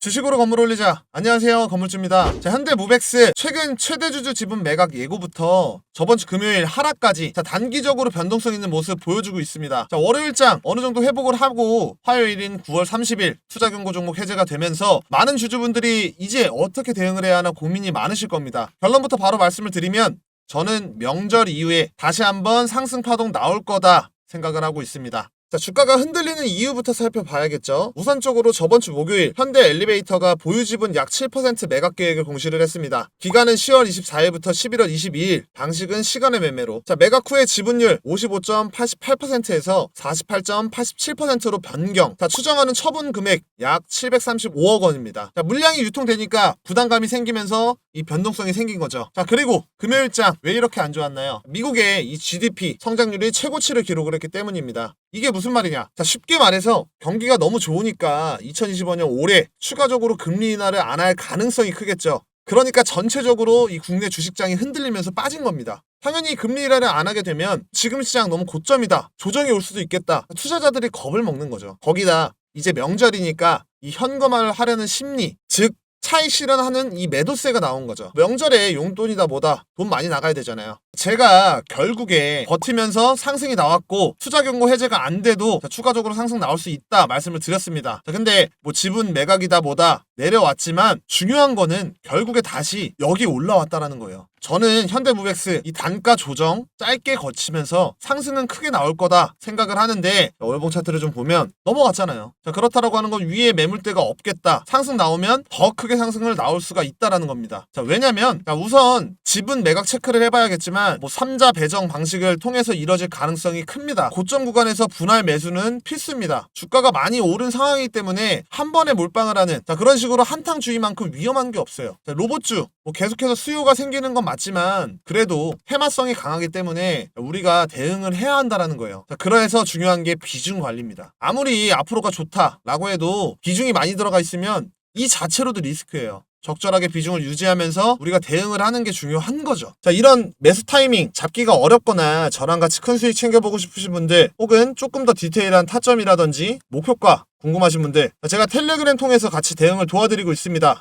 주식으로 건물 올리자. 안녕하세요. 건물주입니다. 자, 현대 무백스 최근 최대 주주 지분 매각 예고부터 저번 주 금요일 하락까지 자, 단기적으로 변동성 있는 모습 보여주고 있습니다. 자, 월요일장 어느 정도 회복을 하고 화요일인 9월 30일 투자 경고 종목 해제가 되면서 많은 주주분들이 이제 어떻게 대응을 해야 하나 고민이 많으실 겁니다. 결론부터 바로 말씀을 드리면 저는 명절 이후에 다시 한번 상승 파동 나올 거다 생각을 하고 있습니다. 자, 주가가 흔들리는 이유부터 살펴봐야겠죠. 우선적으로 저번 주 목요일 현대 엘리베이터가 보유 지분 약 7% 매각 계획을 공시를 했습니다. 기간은 10월 24일부터 11월 22일, 방식은 시간의 매매로. 자, 매각 후에 지분율 55.88%에서 48.87%로 변경. 자, 추정하는 처분 금액 약 735억 원입니다. 자, 물량이 유통되니까 부담감이 생기면서 이 변동성이 생긴 거죠. 자, 그리고 금요일장 왜 이렇게 안 좋았나요? 미국의 이 GDP 성장률이 최고치를 기록을 했기 때문입니다. 이게 무슨 말이냐? 자, 쉽게 말해서 경기가 너무 좋으니까 2025년 올해 추가적으로 금리 인하를 안 할 가능성이 크겠죠. 그러니까 전체적으로 이 국내 주식장이 흔들리면서 빠진 겁니다. 당연히 금리 인하를 안 하게 되면 지금 시장 너무 고점이다. 조정이 올 수도 있겠다. 투자자들이 겁을 먹는 거죠. 거기다 이제 명절이니까 이 현금화를 하려는 심리, 즉 차익 실현하는 이 매도세가 나온 거죠. 명절에 용돈이다 뭐다 돈 많이 나가야 되잖아요. 제가 결국에 버티면서 상승이 나왔고 투자 경고 해제가 안 돼도 자, 추가적으로 상승 나올 수 있다 말씀을 드렸습니다. 자, 근데 뭐 지분 매각이다 뭐다 내려왔지만 중요한 거는 결국에 다시 여기 올라왔다라는 거예요. 저는 현대무백스 이 단가 조정 짧게 거치면서 상승은 크게 나올 거다 생각을 하는데 월봉 차트를 좀 보면 넘어갔잖아요. 자, 그렇다라고 하는 건 위에 매물대가 없겠다. 상승 나오면 더 크게 상승을 나올 수가 있다라는 겁니다. 자, 왜냐면 자, 우선 지분 매각 체크를 해봐야겠 지만 뭐 3자 배정 방식을 통해서 이뤄질 가능성이 큽니다. 고점 구간에서 분할 매수는 필수입니다. 주가가 많이 오른 상황이기 때문에 한 번에 몰빵을 하는 자, 그런 식으로 한탕 주의만큼 위험한 게 없어요. 자, 로봇주 뭐 계속해서 수요가 생기는 건 맞지만 그래도 해마성이 강하기 때문에 우리가 대응을 해야 한다라는 거예요. 자, 그래서 중요한 게 비중 관리입니다. 아무리 앞으로가 좋다라고 해도 비중이 많이 들어가 있으면 이 자체로도 리스크예요. 적절하게 비중을 유지하면서 우리가 대응을 하는 게 중요한 거죠. 자, 이런 매수 타이밍 잡기가 어렵거나 저랑 같이 큰 수익 챙겨보고 싶으신 분들 혹은 조금 더 디테일한 타점이라든지 목표가 궁금하신 분들 제가 텔레그램 통해서 같이 대응을 도와드리고 있습니다.